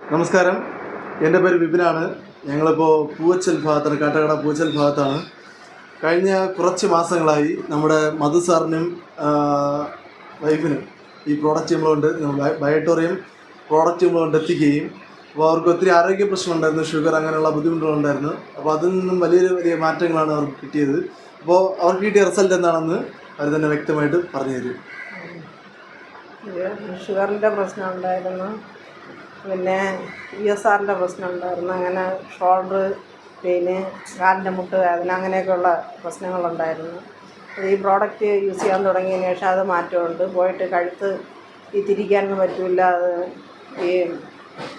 നമസ്കാരം. എന്റെ പേര് വിപിനാണ്. ഞങ്ങളിപ്പോൾ പൂവച്ചൽ ഭാഗത്താണ് കാട്ടകട പൂവച്ചൽ ഭാഗത്താണ്. കഴിഞ്ഞ കുറച്ച് മാസങ്ങളായി നമ്മുടെ മധു സാറിനും വൈഫിനും ഈ പ്രോഡക്റ്റ് നമ്മളോണ്ട് ബയോട്ടോറിയം പ്രോഡക്റ്റ് നമ്മളോണ്ട് എത്തിക്കുകയും. അപ്പോൾ അവർക്ക് ഒത്തിരി ആരോഗ്യ പ്രശ്നമുണ്ടായിരുന്നു ഷുഗർ അങ്ങനെയുള്ള ബുദ്ധിമുട്ടുകളുണ്ടായിരുന്നു. അപ്പോൾ അതിൽ നിന്നും വലിയൊരു വലിയ മാറ്റങ്ങളാണ് അവർക്ക് കിട്ടിയത്. അപ്പോൾ അവർക്ക് കിട്ടിയ റിസൾട്ട് എന്താണെന്ന് അവർ തന്നെ വ്യക്തമായിട്ട് പറഞ്ഞു തരും. ഷുഗറിന്റെ പ്രശ്നം ഉണ്ടായിരുന്നു. പിന്നെ ഇ എസ് ആറിന്റെ പ്രശ്നം ഉണ്ടായിരുന്നു അങ്ങനെ ഷോൾഡർ പെയിന് കാലിന്റെ മുട്ട് വേദന അങ്ങനെയൊക്കെയുള്ള പ്രശ്നങ്ങളുണ്ടായിരുന്നു. ഈ പ്രോഡക്റ്റ് യൂസ് ചെയ്യാൻ തുടങ്ങിയതിന് ശേഷം അത് മാറ്റമുണ്ട്. പോയിട്ട് കഴുത്ത് ഈ തിരിക്കാനൊന്നും പറ്റില്ല. അത് ഈ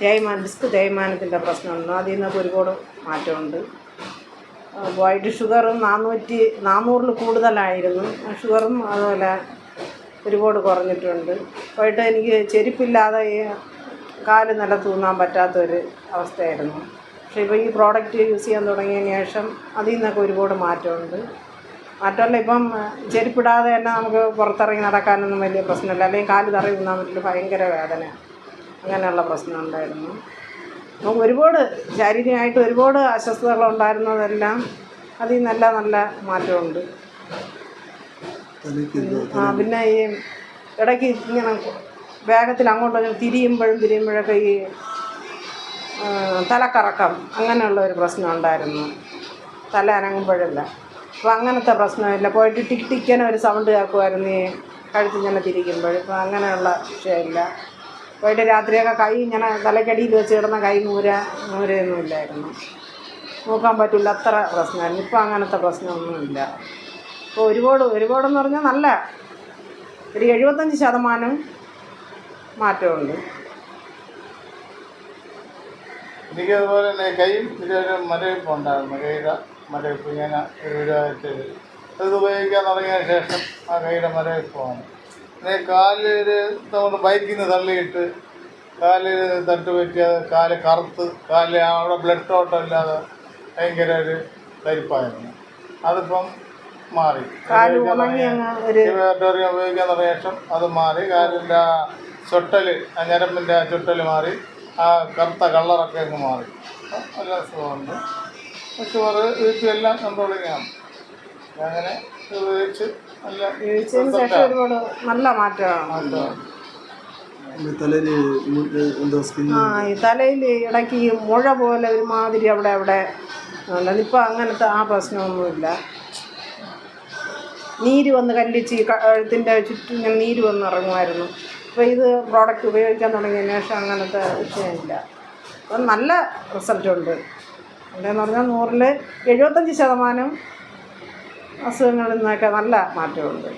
തേയ്മാന ഡിസ്ക് തേയ്മാനത്തിന്റെ പ്രശ്നമുണ്ട്. അതിൽ നിന്നൊക്കെ ഒരുപാട് മാറ്റമുണ്ട്. വൈറ്റ് ഷുഗറും നാനൂറ്റി നാനൂറിൽ കൂടുതലായിരുന്നു. ഷുഗറും അതുപോലെ ഒരുപാട് കുറഞ്ഞിട്ടുണ്ട്. പോയിട്ട് എനിക്ക് ചെരുപ്പില്ലാതെ കാൽ നില തൂന്നാൻ പറ്റാത്തൊരു അവസ്ഥയായിരുന്നു. പക്ഷേ ഇപ്പോൾ ഈ പ്രോഡക്റ്റ് യൂസ് ചെയ്യാൻ തുടങ്ങിയതിന് ശേഷം അതിൽ നിന്നൊക്കെ ഒരുപാട് മാറ്റമുണ്ട്. മാറ്റമല്ല ഇപ്പം ചെരുപ്പിടാതെ തന്നെ നമുക്ക് പുറത്തിറങ്ങി നടക്കാനൊന്നും വലിയ പ്രശ്നമില്ല. അല്ലെങ്കിൽ കാൽ തറയി തിന്നാൻ പറ്റില്ല ഭയങ്കര വേദന. അങ്ങനെയുള്ള പ്രശ്നം ഉണ്ടായിരുന്നു. അപ്പം ഒരുപാട് ശാരീരികമായിട്ട് ഒരുപാട് അസ്വസ്ഥതകളുണ്ടായിരുന്നതെല്ലാം അതിൽ നല്ല നല്ല മാറ്റമുണ്ട്. ആ പിന്നെ ഈ ഇടയ്ക്ക് ഇങ്ങനെ വേഗത്തിൽ അങ്ങോട്ടും തിരിയുമ്പോഴും തിരിയുമ്പോഴൊക്കെ ഈ തലക്കറക്കം അങ്ങനെയുള്ള ഒരു പ്രശ്നം ഉണ്ടായിരുന്നു. തല അനങ്ങുമ്പോഴല്ല. അപ്പോൾ അങ്ങനത്തെ പ്രശ്നമില്ല. പോയിട്ട് ടിക് ടിക്കനെ ഒരു സൗണ്ട് കേൾക്കുമായിരുന്നു ഈ കഴുത്ത് ഇങ്ങനെ തിരിക്കുമ്പോൾ. ഇപ്പോൾ അങ്ങനെയുള്ള വിഷയമില്ല. പോയിട്ട് രാത്രിയൊക്കെ കൈ ഇങ്ങനെ തലക്കടിയിൽ വെച്ച് കിടന്ന കൈ മൂര നൂരയൊന്നും ഇല്ലായിരുന്നു. നോക്കാൻ പറ്റില്ല അത്ര പ്രശ്നമായിരുന്നു. ഇപ്പോൾ അങ്ങനത്തെ പ്രശ്നമൊന്നുമില്ല. ഇപ്പോൾ ഒരുപാട് ഒരുപാടെന്ന് പറഞ്ഞാൽ നല്ല. ഒരു എഴുപത്തഞ്ച് ശതമാനം മാറ്റമുണ്ട്. എനിക്ക് അതുപോലെ തന്നെ കൈയും ഇതൊരു മരവിപ്പ് ഉണ്ടായിരുന്നു. കൈയുടെ മരവിപ്പ് ഞാൻ വീടായിട്ട് അത് ഉപയോഗിക്കാൻ തുടങ്ങിയ ശേഷം ആ കൈയുടെ മരവിപ്പ് വന്നു പിന്നെ കാലിൽ നമ്മൾ ബൈക്കിൽ നിന്ന് തള്ളിയിട്ട് കാലിൽ തട്ട് പറ്റിയത് കാൽ കറുത്ത് കാലിൽ അവിടെ ബ്ലഡ് ഓട്ടം ഇല്ലാതെ ഭയങ്കര ഒരു തരിപ്പായിരുന്നു അതിപ്പം മാറി. ഉപയോഗിക്കാൻ തുടങ്ങിയ ശേഷം അത് മാറി. കാലിന്റെ ചൊട്ടൽ ആ ഞരമ്പിന്റെ ആ ചൊട്ടൽ മാറി ആ കറുത്ത കളറൊക്കെ അങ്ങ് മാറി. നല്ല സുഖമുണ്ട്. ഷുഗർ വീട്ടിൽ എല്ലാം കൺട്രോളിങ് ആണ് അങ്ങനെ ഉപയോഗിച്ച് നല്ല നല്ല മാറ്റമാണ്. തലയിൽ എന്തോ സ്കിൻ ആ തലയിൽ ഇടയ്ക്ക് ഈ മുഴ പോലെ ഒരു മാതിരി അവിടെ. അവിടെ ഇപ്പം ഇപ്പോൾ അങ്ങനത്തെ ആ പ്രശ്നമൊന്നുമില്ല. നീര് വന്ന് കല്ലിച്ച് ഈ കഴുത്തിന്റെ ചുറ്റും ഇങ്ങനെ നീര് വന്ന് ഇറങ്ങുമായിരുന്നു. അപ്പോൾ ഇത് പ്രോഡക്റ്റ് ഉപയോഗിക്കാൻ തുടങ്ങിയതിന് ശേഷം അങ്ങനത്തെ വിഷയമില്ല. അപ്പം നല്ല റിസൾട്ടുണ്ട് അവിടെയെന്ന് പറഞ്ഞാൽ നൂറിൽ എഴുപത്തഞ്ച് ശതമാനം അസുഖങ്ങളിൽ നിന്നൊക്കെ നല്ല മാറ്റമുണ്ട്.